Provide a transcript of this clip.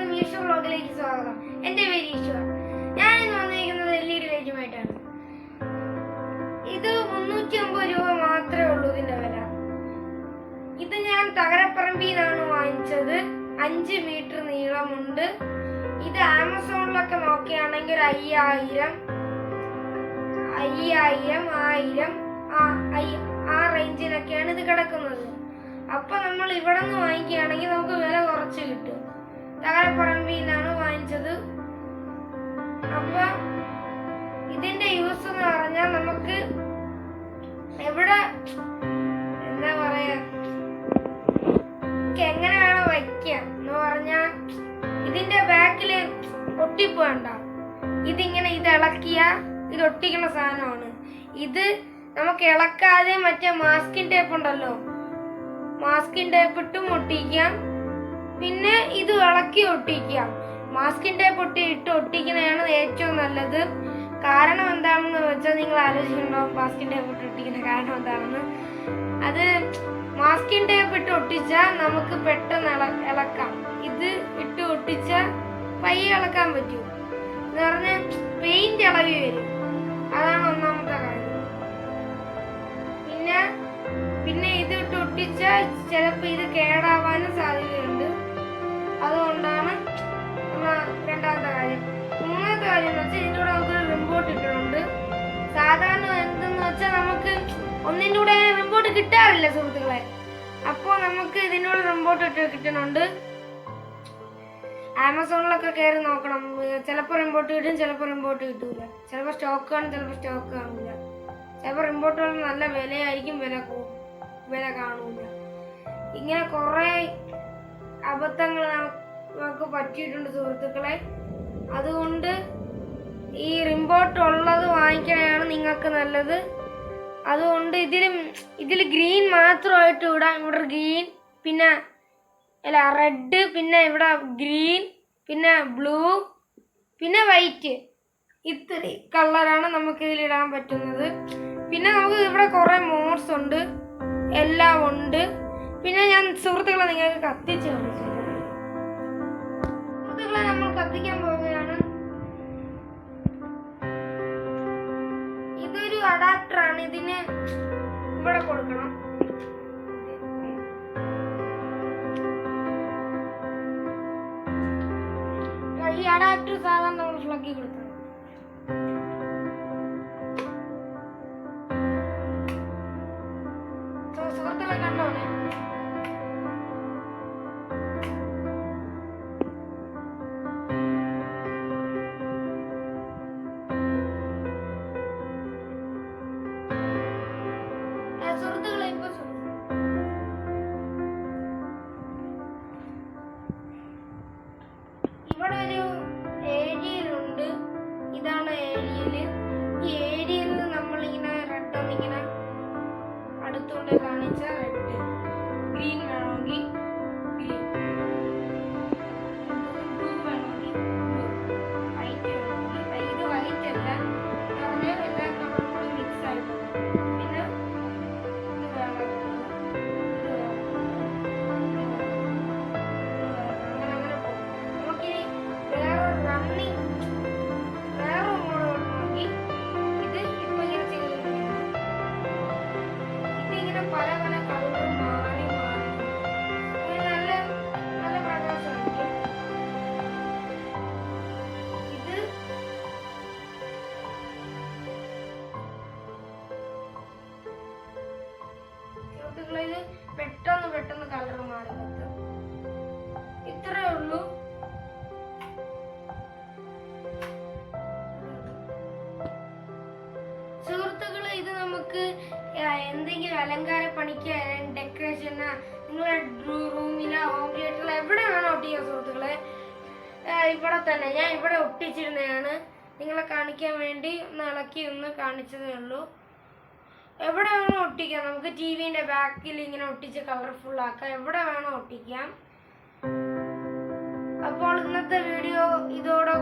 എല്ലാവർക്കും ഈശ്വർ വ്ലോഗിലേക്ക് സ്വാഗതം. എന്റെ പേര് ഈശ്വർ. ഞാൻ ഇന്ന് വന്നിരിക്കുന്നത് എൽ ഇ ഡി ലൈറ്റുമായിട്ടാണ് ഇത് മുന്നൂറ്റി അമ്പത് രൂപ മാത്രമേ ഉള്ളൂ ഇതിന്റെ വില. ഇത് ഞാൻ തകരപ്പറമ്പിന്നാണ് വാങ്ങിച്ചത്. അഞ്ച് മീറ്റർ നീളമുണ്ട്. ഇത് ആമസോണിലൊക്കെ നോക്കുകയാണെങ്കിൽ ഒരു അയ്യായിരം അയ്യായിരം ആയിരം ആ റേഞ്ചിലൊക്കെയാണ് ഇത് കിടക്കുന്നത്. അപ്പൊ നമ്മൾ ഇവിടെ നിന്ന് വാങ്ങിക്കുകയാണെങ്കിൽ നമുക്ക് വില കുറച്ച് കിട്ടും. തകരപ്പറമ്പിൽ നിന്നാണ് വാങ്ങിച്ചത്. അപ്പൊ ഇതിന്റെ യൂസ് എന്ന് പറഞ്ഞാൽ നമുക്ക് എവിടെ എന്താ പറയാ എങ്ങനെ വേണം വയ്ക്കാം എന്ന് പറഞ്ഞാൽ ഇതിന്റെ ബാക്കിൽ ഒട്ടിപ്പോണ്ട. ഇതിങ്ങനെ ഇത് ഇളക്കിയ ഇത് ഒട്ടിക്കുന്ന സാധനമാണ്. ഇത് നമുക്ക് ഇളക്കാതെ മറ്റേ മാസ്കിൻ ടേപ്പ് ഉണ്ടല്ലോ. മാസ്കിൻ ടേപ്പ് ഇട്ടും ഒട്ടിക്കാം. പിന്നെ ഇത് ഇളക്കി ഒട്ടിക്കുക. മാസ്കിന്റെ പൊട്ടി ഇട്ട് ഒട്ടിക്കുന്നതാണ് ഏറ്റവും നല്ലത്. കാരണം എന്താണെന്ന് വെച്ചാൽ നിങ്ങൾ ആലോചിക്കുന്നുണ്ടാവും മാസ്കിന്റെ പൊട്ടി ഒട്ടിക്കുന്ന കാരണം എന്താണെന്ന്? അത് മാസ്കിന്റെ ടേപ്പ് ഇട്ട് ഒട്ടിച്ചാൽ നമുക്ക് പെട്ടെന്ന് ഇള ഇളക്കാം. ഇത് ഇട്ട് ഒട്ടിച്ചാൽ പയ്യെ ഇളക്കാൻ പറ്റും. എന്ന് പറഞ്ഞാൽ പെയിന്റ് ഇളകി വരും. അതാണ് ഒന്നാമത്തെ കാര്യം. പിന്നെ പിന്നെ ഇത് ഇട്ട് ഒട്ടിച്ചാൽ ചിലപ്പോൾ ഇത് കേടാവാനും സാധ്യതയുണ്ട്. അതുകൊണ്ടാണ് രണ്ടാമത്തെ കാര്യം. മൂന്നാമത്തെ കാര്യം എന്ന് വെച്ചാൽ ഇതിലൂടെ കൂടെ നമുക്ക് റിമ്പോർട്ട് ഇട്ടിട്ടുണ്ട് സാധാരണ എന്തെന്ന് വെച്ചാൽ നമുക്ക് ഒന്നിന്റെ കൂടെ റിമ്പോർട്ട് കിട്ടാറില്ല സുഹൃത്തുക്കളെ. അപ്പോൾ നമുക്ക് ഇതിനോട് കൂടെ റിമ്പോർട്ട് ഇട്ട് കിട്ടുന്നുണ്ട് ആമസോണിലൊക്കെ കയറി നോക്കണം. ചിലപ്പോൾ റിമ്പോർട്ട് കിട്ടും ചിലപ്പോൾ റിമ്പോർട്ട് കിട്ടൂല. ചിലപ്പോൾ സ്റ്റോക്ക് ആണ് ചിലപ്പോൾ സ്റ്റോക്ക് കാണില്ല ചിലപ്പോൾ റിമ്പോർട്ടുകൾ നല്ല വിലയായിരിക്കും വില വില കാണൂല. ഇങ്ങനെ കുറേ അബദ്ധങ്ങൾ നമുക്ക് പറ്റിയിട്ടുണ്ട് സുഹൃത്തുക്കളെ. അതുകൊണ്ട് ഈ റിംബോട്ട് ഉള്ളത് വാങ്ങിക്കണയാണ് നിങ്ങൾക്ക് നല്ലത്. അതുകൊണ്ട് ഇതിലും ഇതിൽ ഗ്രീൻ മാത്രമായിട്ട് ഇടാം. ഇവിടെ ഗ്രീൻ പിന്നെ അല്ല റെഡ് പിന്നെ ഇവിടെ ഗ്രീൻ പിന്നെ ബ്ലൂ പിന്നെ വൈറ്റ്. ഇത്തിരി കളറാണ് നമുക്ക് ഇതിൽ ഇടാൻ പറ്റുന്നത്. പിന്നെ നമുക്ക് ഇവിടെ കുറേ മോഡ്സ് ഉണ്ട്. എല്ലാം ഉണ്ട്. പിന്നെ ഞാൻ സുഹൃത്തുക്കളെ നിങ്ങൾക്ക് കത്തിച്ചു കാണിച്ചു ഇതിന് ഇവിടെ കൊടുക്കണം. ഈ അഡാപ്റ്റർ സാധാരണ നമ്മൾ കൊടുക്കണം ഇത് പെട്ടെന്ന് പെട്ടെന്ന് കളർ മാറി. ഇത്രേ ഉള്ളൂ. സുഹൃത്തുക്കളെ ഇത് നമുക്ക് എന്തെങ്കിലും അലങ്കാര പണിക്ക് ഡെക്കറേഷന് നിങ്ങളുടെ റൂമിലോ ഹോം തിയേറ്ററിലോ എവിടെ വേണോ ഒട്ടിക്കാം സുഹൃത്തുക്കളെ? ഇവിടെ തന്നെ. ഞാൻ ഇവിടെ ഒട്ടിച്ചിരുന്നതാണ്. നിങ്ങളെ കാണിക്കാൻ വേണ്ടി ഒന്ന് ഇളക്കി ഒന്ന് കാണിച്ചതേ ഉള്ളൂ. എവിടെ വേണോ ഒട്ടിക്കാം. നമുക്ക് ടി വിന്റെ ബാക്കിൽ ഇങ്ങനെ ഒട്ടിച്ച് കളർഫുൾ ആക്കാം. എവിടെ വേണോ ഒട്ടിക്കാം. അപ്പോൾ ഇന്നത്തെ വീഡിയോ ഇതോടെ